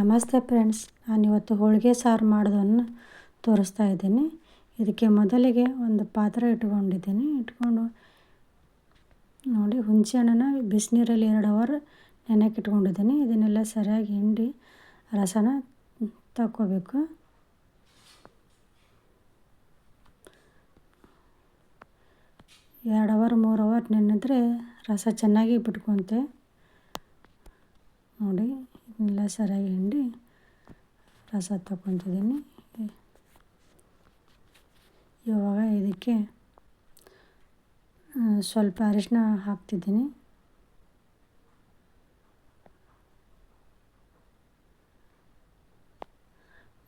ನಮಸ್ತೆ ಫ್ರೆಂಡ್ಸ್ ನಾನು ಇವತ್ತು ಹೋಳಿಗೆ ಸಾರು ಮಾಡೋದನ್ನು ತೋರಿಸ್ತಾ ಇದ್ದೀನಿ. ಇದಕ್ಕೆ ಮೊದಲಿಗೆ ಒಂದು ಪಾತ್ರೆ ಇಟ್ಕೊಂಡಿದ್ದೀನಿ. ಇಟ್ಕೊಂಡು ನೋಡಿ ಹುಣಸೆ ಹಣ್ಣನ್ನು ಬಿಸಿನೀರಲ್ಲಿ ಎರಡು ಅವರ್ ನೆನೆಕ್ಕೆ ಇಟ್ಕೊಂಡಿದ್ದೀನಿ. ಇದನ್ನೆಲ್ಲ ಸರಿಯಾಗಿ ಹಿಂಡಿ ರಸನ ತಕ್ಕೋಬೇಕು. ಎರಡು ಅವರ್, ಮೂರು ಅವರ್ ನೆನೆದ್ರೆ ರಸ ಚೆನ್ನಾಗಿ ಬಿಟ್ಕೊಂತೆ. ನೋಡಿ ಇದನ್ನೆಲ್ಲ ಸರಿಯಾಗಿ ಹಿಂಡಿ ರಸ ತಗೊತಿದ್ದೀನಿ ಇವಾಗ ಇದಕ್ಕೆ ಸ್ವಲ್ಪ ಅರಿಶಿನ ಹಾಕ್ತಿದ್ದೀನಿ.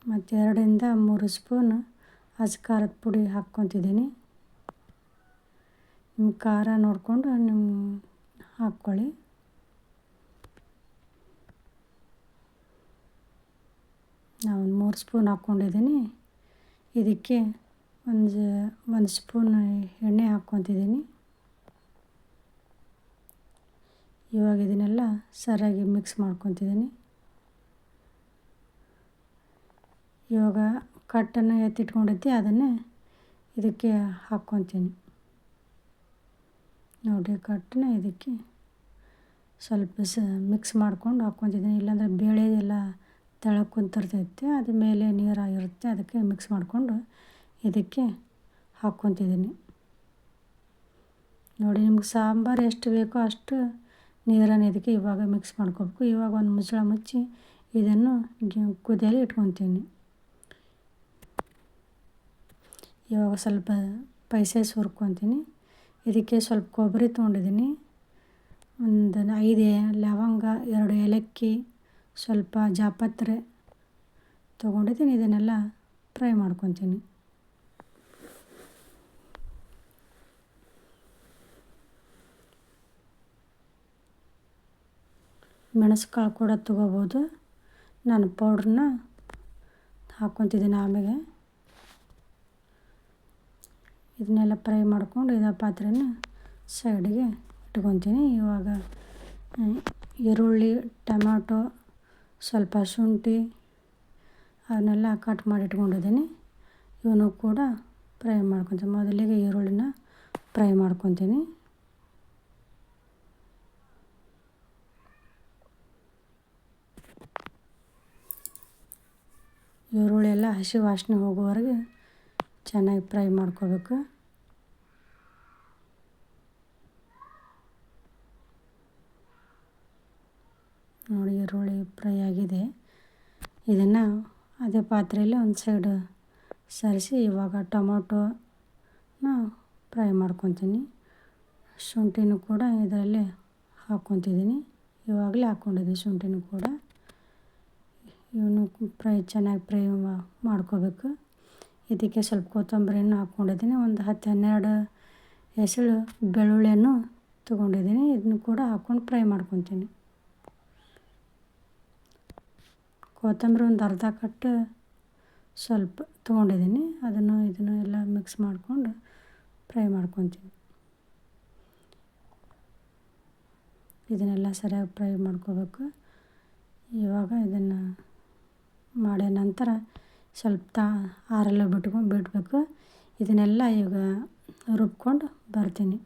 ಮತ್ತು ಎರಡರಿಂದ ಮೂರು ಸ್ಪೂನ್ ಖಾರದ ಪುಡಿ ಹಾಕ್ಕೊತಿದ್ದೀನಿ. ನಿಮ್ಮ ಖಾರ ನೋಡಿಕೊಂಡು ನಿಮ್ಮ ಹಾಕ್ಕೊಳ್ಳಿ. ಸ್ಪೂನ್ ಹಾಕ್ಕೊಂಡಿದ್ದೀನಿ. ಇದಕ್ಕೆ ಒಂದು ಒಂದು ಸ್ಪೂನ್ ಎಣ್ಣೆ ಹಾಕ್ಕೊತಿದ್ದೀನಿ. ಇವಾಗ ಇದನ್ನೆಲ್ಲ ಸರಿಯಾಗಿ ಮಿಕ್ಸ್ ಮಾಡ್ಕೊತಿದ್ದೀನಿ. ಇವಾಗ ಕಟ್ಟನ್ನು ಎತ್ತಿಟ್ಕೊಂಡಿದ್ದೆ, ಅದನ್ನೇ ಇದಕ್ಕೆ ಹಾಕ್ಕೊತೀನಿ. ನೋಡಿ, ಕಟ್ಟನ್ನ ಇದಕ್ಕೆ ಸ್ವಲ್ಪ ಸ ಮಿಕ್ಸ್ ಮಾಡ್ಕೊಂಡು ಹಾಕ್ಕೊತಿದ್ದೀನಿ. ಇಲ್ಲಾಂದರೆ ಬೇಳೆ ಎಲ್ಲ ತೆಳಗೆ ಕುಂತಿರ್ತೈತೆ, ಅದು ಮೇಲೆ ನೀರಾಗಿರುತ್ತೆ ಅದಕ್ಕೆ ಮಿಕ್ಸ್ ಮಾಡಿಕೊಂಡು ಇದಕ್ಕೆ ಹಾಕ್ಕೊತಿದ್ದೀನಿ ನೋಡಿ, ನಿಮ್ಗೆ ಸಾಂಬಾರು ಎಷ್ಟು ಬೇಕೋ ಅಷ್ಟು ನೀರನ್ನು ಇದಕ್ಕೆ ಇವಾಗ ಮಿಕ್ಸ್ ಮಾಡ್ಕೋಬೇಕು. ಇವಾಗ ಒಂದು ಮುಚ್ಚಳ ಮುಚ್ಚಿ ಇದನ್ನು ಕುದಿಯಲ್ಲಿ ಇಟ್ಕೊತೀನಿ. ಇವಾಗ ಸ್ವಲ್ಪ ಪೈಸೆ ಸುರ್ಕೊತೀನಿ. ಇದಕ್ಕೆ ಸ್ವಲ್ಪ ಕೊಬ್ಬರಿ ತೊಗೊಂಡಿದ್ದೀನಿ ಒಂದು ಐದು ಲವಂಗ, ಎರಡು ಏಲಕ್ಕಿ ಸ್ವಲ್ಪ ಜಾಪತ್ರೆ ತೊಗೊಂಡಿದ್ದೀನಿ, ಇದನ್ನೆಲ್ಲ ಫ್ರೈ ಮಾಡ್ಕೊತೀನಿ. ಮೆಣಸುಕಾಳು ಕೂಡ ತೊಗೋಬೋದು. ನಾನು ಪೌಡ್ರನ್ನ ಹಾಕ್ಕೊತಿದ್ದೀನಿ ಆಮೇಲೆ ಇದನ್ನೆಲ್ಲ ಫ್ರೈ ಮಾಡ್ಕೊಂಡು ಇದ ಪಾತ್ರೆನ ಸೈಡಿಗೆ ಇಟ್ಕೊತೀನಿ. ಇವಾಗ ಈರುಳ್ಳಿ, ಟೊಮ್ಯಾಟೊ ಸ್ವಲ್ಪ ಶುಂಠಿ ಅದನ್ನೆಲ್ಲ ಕಟ್ ಮಾಡಿಟ್ಕೊಂಡಿದ್ದೀನಿ ಇವನು ಕೂಡ ಫ್ರೈ ಮಾಡ್ಕೊತೀನಿ. ಮೊದಲಿಗೆ ಈರುಳ್ಳಿನ ಫ್ರೈ ಮಾಡ್ಕೊತೀನಿ. ಈರುಳ್ಳಿ ಎಲ್ಲ ಹಸಿ ವಾಸನೆ ಹೋಗುವವರೆಗೆ ಚೆನ್ನಾಗಿ ಫ್ರೈ ಮಾಡ್ಕೋಬೇಕು. ನೋಡಿ, ಈರುಳ್ಳಿ ಫ್ರೈ ಆಗಿದೆ. ಇದನ್ನು ಅದೇ ಪಾತ್ರೆಯಲ್ಲಿ ಒಂದು ಸೈಡ್ ಸರಿಸಿ, ಇವಾಗ ಟೊಮೊಟೊನ ಫ್ರೈ ಮಾಡ್ಕೊತೀನಿ. ಶುಂಠಿನೂ ಕೂಡ ಇದರಲ್ಲಿ ಹಾಕ್ಕೊತಿದ್ದೀನಿ. ಇವಾಗಲೇ ಹಾಕ್ಕೊಂಡಿದ್ದೀನಿ ಶುಂಠಿನೂ ಕೂಡ. ಇವನು ಫ್ರೈ ಚೆನ್ನಾಗಿ ಫ್ರೈ ಮಾಡ್ಕೋಬೇಕು. ಇದಕ್ಕೆ ಸ್ವಲ್ಪ ಕೊತ್ತಂಬರಿಯನ್ನು ಹಾಕ್ಕೊಂಡಿದ್ದೀನಿ ಒಂದು ಹತ್ತು ಹನ್ನೆರಡು ಎಸಳು ಬೆಳ್ಳುಳ್ಳಿಯನ್ನು ತೊಗೊಂಡಿದ್ದೀನಿ. ಇದನ್ನು ಕೂಡ ಹಾಕ್ಕೊಂಡು ಫ್ರೈ ಮಾಡ್ಕೊತೀನಿ. ಕೊತ್ತಂಬರಿ ಒಂದು ಅರ್ಧ ಕಟ್ಟು ಸ್ವಲ್ಪ ತೊಗೊಂಡಿದ್ದೀನಿ. ಅದನ್ನು ಇದನ್ನು ಎಲ್ಲ ಮಿಕ್ಸ್ ಮಾಡಿಕೊಂಡು ಫ್ರೈ ಮಾಡ್ಕೊತೀನಿ ಇದನ್ನೆಲ್ಲ ಸರಿಯಾಗಿ ಫ್ರೈ ಮಾಡ್ಕೋಬೇಕು. ಇವಾಗ ಇದನ್ನು ಮಾಡಿದ ನಂತರ ಸ್ವಲ್ಪ ತಾ ಆರೆಲ್ಲ ಬಿಟ್ಕೊಂಡು ಬಿಡಬೇಕು ಇದನ್ನೆಲ್ಲ ಈಗ ರುಬ್ಕೊಂಡು ಬರ್ತೀನಿ.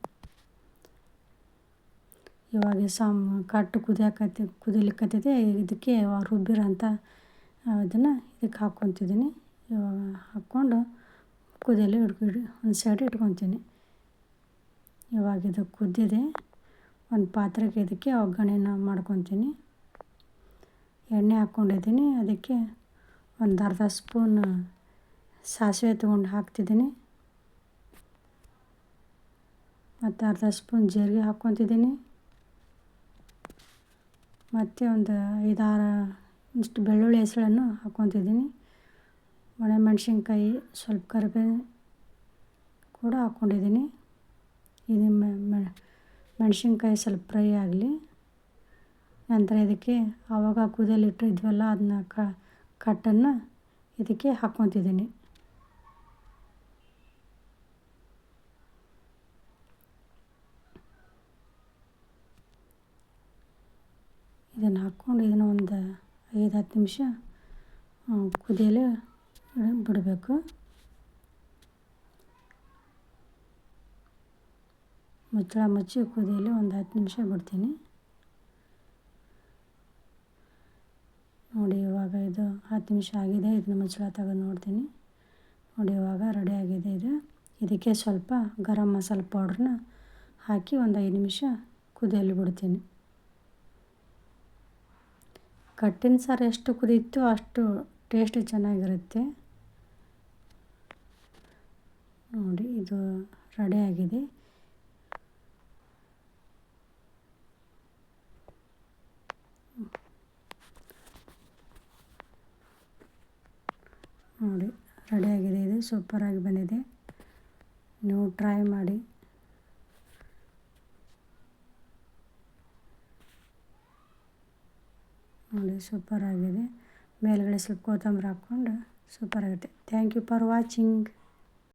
ಇವಾಗ ಸಾಮ್ ಕಟ್ಟು ಕುದಿಯಾಕತ್ತಿ ಕುದಿಲಿಕ್ಕತ್ತಿದೆ ಇದಕ್ಕೆ ರುಬ್ಬಿರೋಂಥ ಅದನ್ನು ಇದಕ್ಕೆ ಹಾಕ್ಕೊತಿದ್ದೀನಿ ಇವಾಗ ಹಾಕ್ಕೊಂಡು ಕುದಿಯಲು ಹಿಡ್ಕೊಂಡು ಒಂದು ಸೈಡ್ ಇಟ್ಕೊತೀನಿ. ಇವಾಗ ಇದು ಕುದ್ದಿದೆ. ಒಂದು ಪಾತ್ರೆಗೆ ಇದಕ್ಕೆ ಒಗ್ಗರಣೆನ ಮಾಡ್ಕೊತೀನಿ. ಎಣ್ಣೆ ಹಾಕ್ಕೊಂಡಿದ್ದೀನಿ ಅದಕ್ಕೆ ಒಂದು ಅರ್ಧ ಸ್ಪೂನ್ ಸಾಸಿವೆ ತೊಗೊಂಡು ಹಾಕ್ತಿದ್ದೀನಿ. ಮತ್ತು ಅರ್ಧ ಸ್ಪೂನ್ ಜೀರಿಗೆ ಹಾಕ್ಕೊತಿದ್ದೀನಿ. ಮತ್ತು ಒಂದು ಐದಾರು ಇಷ್ಟು ಬೆಳ್ಳುಳ್ಳಿ ಹೆಸಳನ್ನು ಹಾಕ್ಕೊತಿದ್ದೀನಿ ಒಣಮೆಣ್ಸಿನ್ಕಾಯಿ ಸ್ವಲ್ಪ ಕರಿಬೇವು ಕೂಡ ಹಾಕ್ಕೊಂಡಿದ್ದೀನಿ ಇದು ಮೆಣಸಿನ್ಕಾಯಿ ಸ್ವಲ್ಪ ಫ್ರೈ ಆಗಲಿ. ನಂತರ ಇದಕ್ಕೆ ಆವಾಗ ಕುದಿಯಲಿಟ್ಟಿದ್ವಲ್ಲ ಅದನ್ನ ಕಟ್ಟನ್ನು ಇದಕ್ಕೆ ಹಾಕ್ಕೊತಿದ್ದೀನಿ ಇದನ್ನು ಹಾಕ್ಕೊಂಡು ಇದನ್ನು ಒಂದು ಐದು ಹತ್ತು ನಿಮಿಷ ಕುದಿಯಲು ಬಿಡಬೇಕು. ಮುಚ್ಚಳ ಮುಚ್ಚಿ ಕುದಿಯಲು ಒಂದು ಹತ್ತು ನಿಮಿಷ ಬಿಡ್ತೀನಿ. ನೋಡಿ, ಇವಾಗ ಇದು ಹತ್ತು ನಿಮಿಷ ಆಗಿದೆ. ಇದನ್ನ ಮುಚ್ಚಳ ತೆಗೆದು ನೋಡ್ತೀನಿ. ನೋಡಿ, ಇವಾಗ ರೆಡಿ ಆಗಿದೆ ಇದು. ಇದಕ್ಕೆ ಸ್ವಲ್ಪ ಗರಂ ಮಸಾಲೆ ಪೌಡ್ರನ್ನ ಹಾಕಿ ಒಂದು ಐದು ನಿಮಿಷ ಕುದಿಯಲು ಬಿಡ್ತೀನಿ. ಕಟ್ಟಿನ ಸಾರು ಎಷ್ಟು ಕುದೀತೋ ಅಷ್ಟು ಟೇಸ್ಟ್ ಚೆನ್ನಾಗಿರುತ್ತೆ. ನೋಡಿ, ಇದು ರೆಡಿ ಆಗಿದೆ. ನೋಡಿ ರೆಡಿಯಾಗಿದೆ ಇದು ಸೂಪರಾಗಿ ಬಂದಿದೆ. ನೀವು ಟ್ರೈ ಮಾಡಿ ನೋಡಿ ಸೂಪರಾಗಿದೆ. ಮೇಲ್ಗಡೆ ಸ್ವಲ್ಪ ಕೊತ್ತಂಬರಿ ಹಾಕ್ಕೊಂಡು ಸೂಪರಾಗುತ್ತೆ. Thank you for watching